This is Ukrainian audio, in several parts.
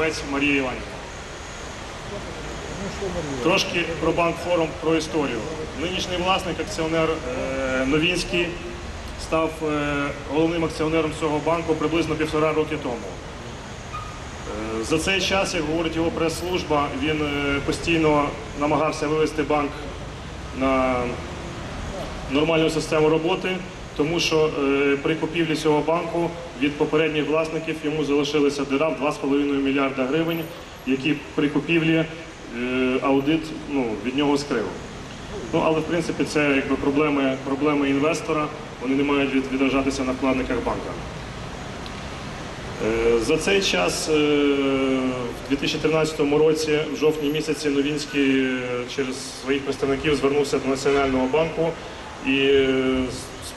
Горобець Марія Іванівна. Трошки про банк форум про історію. Нинішній власник, акціонер е, Новінський, став е, головним акціонером цього банку приблизно півтора роки тому. Е, За цей час, як говорить його прес-служба, він постійно намагався вивести банк на нормальну систему роботи, тому що е, при купівлі цього банку від попередніх власників йому залишилася дира в 2,5 мільярда гривень, які при купівлі е, аудит ну, від нього скрив. Ну, але в принципі це якби проблеми, проблеми інвестора, вони не мають від- відражатися на вкладниках банка. Е, За цей час, в 2013 році, в жовтні місяці, Новінський через своїх представників звернувся до Національного банку і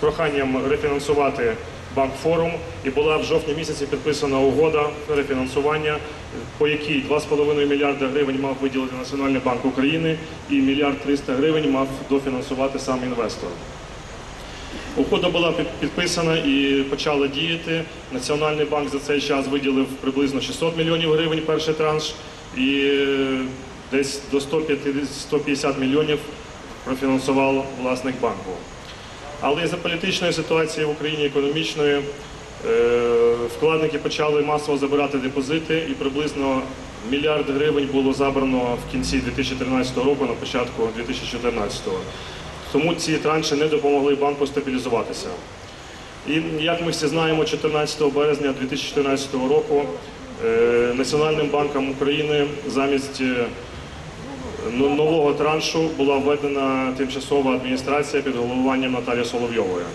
проханням рефінансувати банк форум. І була в жовтні місяці підписана угода рефінансування, по якій 2,5 мільярда гривень мав виділити Національний банк України і мільярд 300 гривень мав дофінансувати сам інвестор. Угода була під- підписана і почала діяти. Національний банк за цей час виділив приблизно 600 мільйонів гривень перший транш і е, десь до 150 150 мільйонів профінансував власник банку. Але із-за політичної ситуації в Україні економічної е, вкладники почали масово забирати депозити, і приблизно мільярд гривень було забрано в кінці 2013 року, на початку 2014 тому ці транші не допомогли банку стабілізуватися. І як ми всі знаємо, 14 березня 2014 року е, Національним банком України замість е, нового траншу була введена тимчасова адміністрація під головуванням Наталії Соловйової.